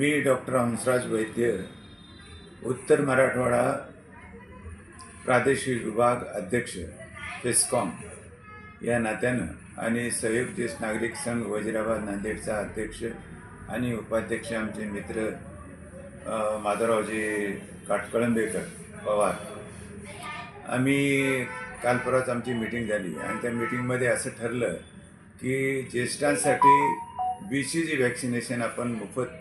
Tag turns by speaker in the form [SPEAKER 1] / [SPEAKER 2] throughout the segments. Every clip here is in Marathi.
[SPEAKER 1] मी डॉक्टर हंसराज वैद्य उत्तर मराठवाडा प्रादेशिक विभाग अध्यक्ष फेस्कॉम या नात्यानं आणि संयुक्त ज्येष्ठ नागरिक संघ वजिराबाद नांदेडचा अध्यक्ष आणि उपाध्यक्ष आमचे मित्र माधवरावजी काटकळंबेकर पवार. आम्ही काल परवाच आमची मीटिंग झाली आणि त्या मीटिंगमध्ये असं ठरलं की ज्येष्ठांसाठी बी सी जी व्हॅक्सिनेशन आपण मोफत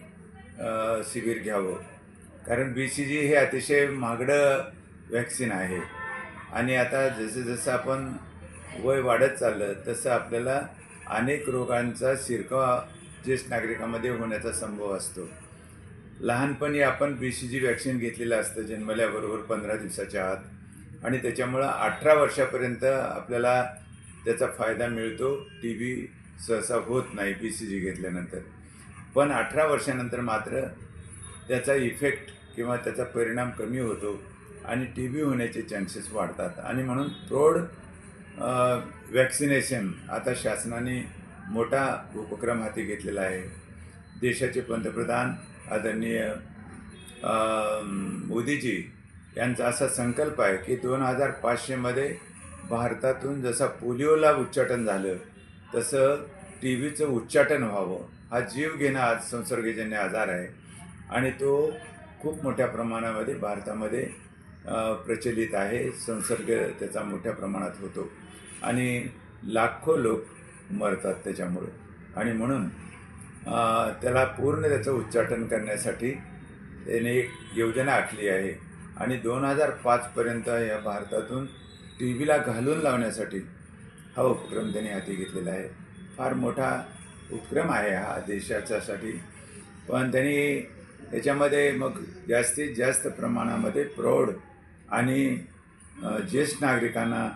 [SPEAKER 1] शिबिर घ्यावं. कारण बी सी जी हे अतिशय महागडं व्हॅक्सिन आहे. आणि आता जसं जसं आपण वय वाढत चाललं तसं आपल्याला अनेक रोगांचा शिरकाव ज्येष्ठ नागरिकांमध्ये होण्याचा संभव असतो. लहानपणी आपण बी सी जी वॅक्सिन घेतलेलं असतं जन्मल्याबरोबर पंधरा दिवसाच्या आत. आणि त्याच्यामुळं अठरा वर्षापर्यंत आपल्याला त्याचा फायदा मिळतो. टी बी सहसा होत नाही बी सी जी घेतल्यानंतर. पण अठरा वर्षानंतर मात्र त्याचा इफेक्ट किंवा त्याचा परिणाम कमी होतो आणि टी बी होण्याचे चान्सेस वाढतात. आणि म्हणून प्रौढ वॅक्सिनेशन आता शासनाने मोठा उपक्रम हाती घेतलेला आहे. देशाचे पंतप्रधान आदरणीय मोदीजी यांचा असा संकल्प आहे की दोन हजार पाचशेमध्ये भारतातून जसा पोलिओला उच्चाटन झालं तसं टी व्हीचं उच्चाटन व्हावं. हा जीवघेणा आज संसर्गजन्य आजार आहे. आणि तो खूप मोठ्या प्रमाणामध्ये भारतामध्ये प्रचलित आहे. संसर्ग त्याचा मोठ्या प्रमाणात होतो. आणि लाखो लोक मरतात त्याच्यामुळे. आणि म्हणून त्याला पूर्ण त्याचं उच्चाटन करण्यासाठी त्याने एक योजना आखली आहे. आणि दोन हजार पाचपर्यंत या भारतातून टी व्हीला घालून लावण्यासाठी हा उपक्रम त्यांनी हाती घेतलेला आहे. फार मोठा उपक्रम आहे हा देशाच्यासाठी. पण त्यांनी त्याच्यामध्ये मग जास्तीत जास्त प्रमाणामध्ये प्रौढ आणि ज्येष्ठ नागरिकांना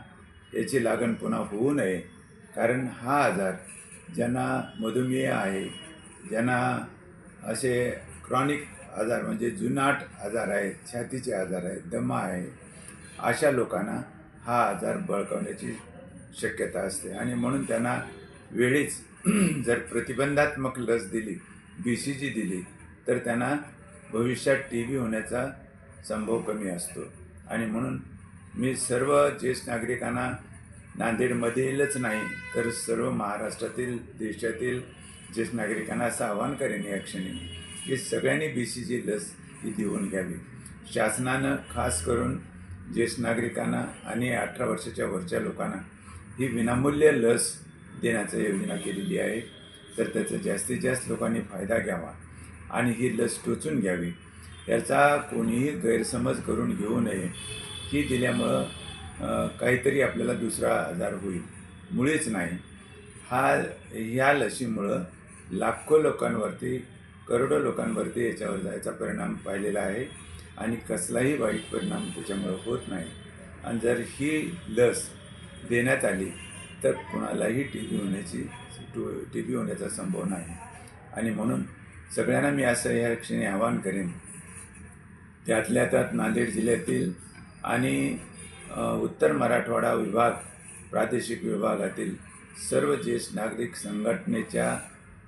[SPEAKER 1] याची लागण पुन्हा होऊ नये. कारण हा आजार ज्यांना मधुमेह आहे ज्यांना असे क्रॉनिक आजार म्हणजे जुनाट आजार आहेत छातीचे आजार आहेत दमा आहे अशा लोकांना हा आजार बळकावण्याची शक्यता असते. आणि म्हणून त्यांना वेळीच जर प्रतिबंधात्मक लस दिली बी सी जी दिली तर त्यांना भविष्यात टी बी होण्याचा संभव कमी असतो. आणि म्हणून मी सर्व ज्येष्ठ नागरिकांना नांदेडमधीलच नाही तर सर्व महाराष्ट्रातील देशातील ज्येष्ठ नागरिकांना असं आवाहन करेन या क्षणी की सगळ्यांनी बी सी जी लस ही देऊन घ्यावी. शासनानं खास करून ज्येष्ठ नागरिकांना आणि अठरा वर्षाच्या वरच्या लोकांना ही विनामूल्य लस देण्याचं योजना केलेली आहे. तर त्याचा जास्तीत जास्त लोकांनी फायदा घ्यावा आणि ही लस टोचून घ्यावी. याचा कोणीही गैरसमज करून घेऊ नये. ही दिल्यामुळं काहीतरी आपल्याला दुसरा आजार होईल. मुळेच नाही. हा ह्या लशीमुळं लाखो लोकांवरती करोडो लोकांवरती याच्यावर जायचा परिणाम पाहिलेला आहे आणि कसलाही वाईट परिणाम त्याच्यामुळं होत नाही. आणि जर ही लस देण्यात आली तर कुणालाही टी बी होण्याची टी बी होण्याचा संभव नाही. आणि म्हणून सगळ्यांना मी असं या क्षणी आवाहन करेन. त्यातल्या त्यात नांदेड जिल्ह्यातील आणि उत्तर मराठवाडा विभाग प्रादेशिक विभागातील सर्व ज्येष्ठ नागरिक संघटनेच्या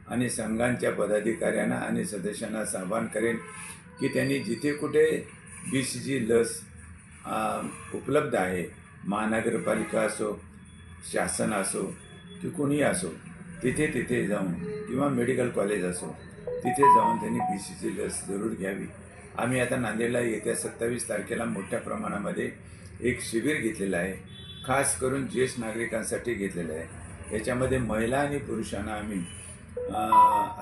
[SPEAKER 1] आणि संघांच्या पदाधिकाऱ्यांना आणि सदस्यांना आवाहन करेन की त्यांनी जिथे कुठे बी सी जी लस उपलब्ध आहे महानगरपालिका असो शासन असो की कोणीही असो तिथे तिथे जाऊन किंवा मेडिकल कॉलेज असो तिथे जाऊन त्यांनी बी सी लस जरूर घ्यावी. आम्ही आता नांदेडला येत्या सत्तावीस तारखेला मोठ्या प्रमाणामध्ये एक शिबिर घेतलेलं आहे. खास करून ज्येष्ठ नागरिकांसाठी घेतलेलं आहे. याच्यामध्ये महिला आणि पुरुषांना आम्ही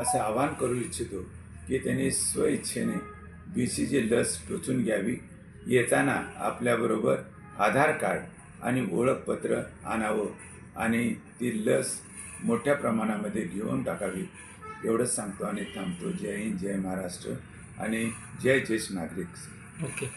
[SPEAKER 1] असं आवाहन करू इच्छितो की त्यांनी स्वइच्छेने बी सी जी लस टोचून घ्यावी. येताना आपल्याबरोबर आधार कार्ड आणि ओळखपत्र आणावं आणि ती लस मोठ्या प्रमाणामध्ये घेऊन टाकावी एवढंच सांगतो आणि थांबतो. जय हिंद जय महाराष्ट्र आणि जय ज्येष्ठ नागरिक.
[SPEAKER 2] ओके.